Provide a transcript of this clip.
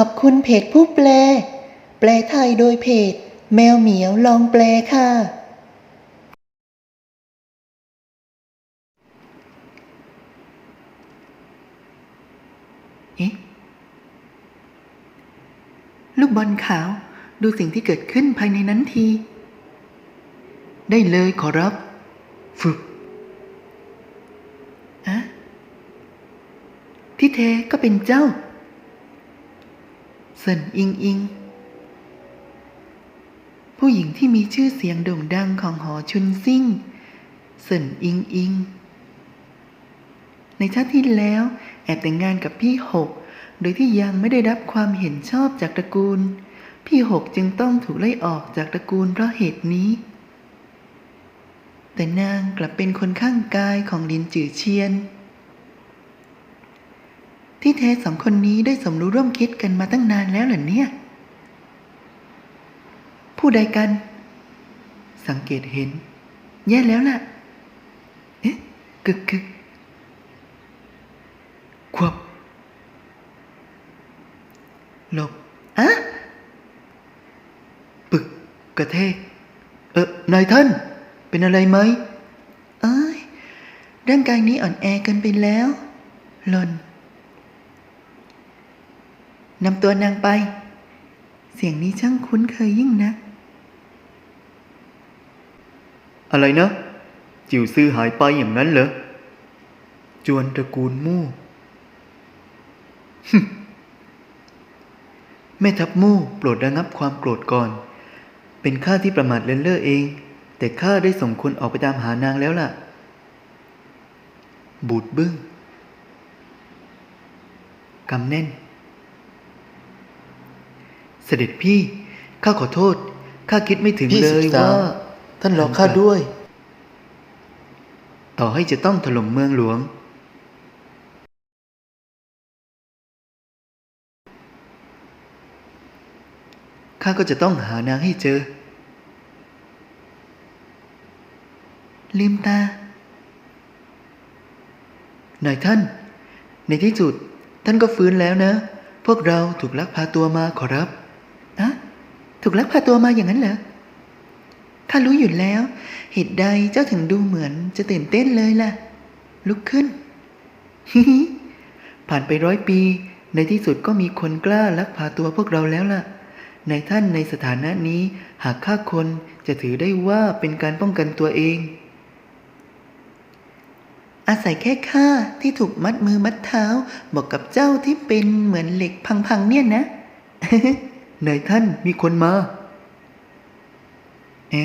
ขอบคุณเพจผู้แปล แปลไทยโดยเพจ แมวเหมียวลองแปลค่ะ เอ๊ะ ลูกบอลขาวดูสิ่งที่เกิดขึ้นภายในนั้นที ได้เลยขอรับ ฝึกอะที่แท้ก็เป็นเจ้า ซินอิงอิง ผู้หญิงที่มีชื่อเสียงโด่งดังของหอชุนซิ่งเซินอิงอิง ในชาติที่แล้วแอบแต่งงานกับพี่หก โดยที่ยังไม่ได้รับความเห็นชอบจากตระกูล พี่หกจึงต้องถูกไล่ออกจากตระกูลเพราะเหตุนี้ แต่นางกลับเป็นคนข้างกายของลินจือเชียน ที่แท้สองคนนี้ได้สมรู้ร่วมคิดกันมาตั้งนานแล้วเหรอเนี่ย ผู้ใดกัน สังเกตเห็น แย่แล้วล่ะ เอ๊ะกึกกึกควบหลบอะปึกกระเทกเออนายท่าน เป็นอะไรไหม เอ้ยร่างกายนี้อ่อนแอเกินไปแล้วหล่น นำตัวนางไป เสียงนี้ช่างคุ้นเคยยิ่งนัก อะไรนะ จิวซื่อหายไปอย่างนั้นเหรอ จวนตระกูลมู่แม่ทัพมู่โปรดระงับความโกรธก่อน เป็นข้าที่ประมาทเลินเล่อเอง แต่ข้าได้ส่งคนออกไปตามหานางแล้วล่ะ บูดบึ้งกำแน่น เสด็จพี่ข้าขอโทษข้าคิดไม่ถึงพี่เลสิยบสาว่ามท่านรอข้าด้วย ต่อให้จะต้องถล่มเมืองหลวง ข้าก็จะต้องหานางให้เจอ ลืมตานายท่าน ในที่สุดท่านก็ฟื้นแล้วนะ พวกเราถูกลักพาตัวมาขอรับอะ ถูกลักพาตัวมาอย่างนั้นเหรอข้ารู้อยู่แล้ว เหตุใดเจ้าถึงดูเหมือนจะตื่นเต้นเลยล่ะ ลุกขึ้นฮิฮิผ่านไปร้อยปี ในที่สุดก็มีคนกล้าลักพาตัวพวกเราแล้วล่ะ ในท่านในสถานะนี้ หากฆ่าคนจะถือได้ว่าเป็นการป้องกันตัวเอง อาศัยแค่ข้าที่ถูกมัดมือมัดเท้า บอกกับเจ้าที่เป็นเหมือนเหล็กพังๆเนี่ยนะ นายท่านมีคนมา เอ๊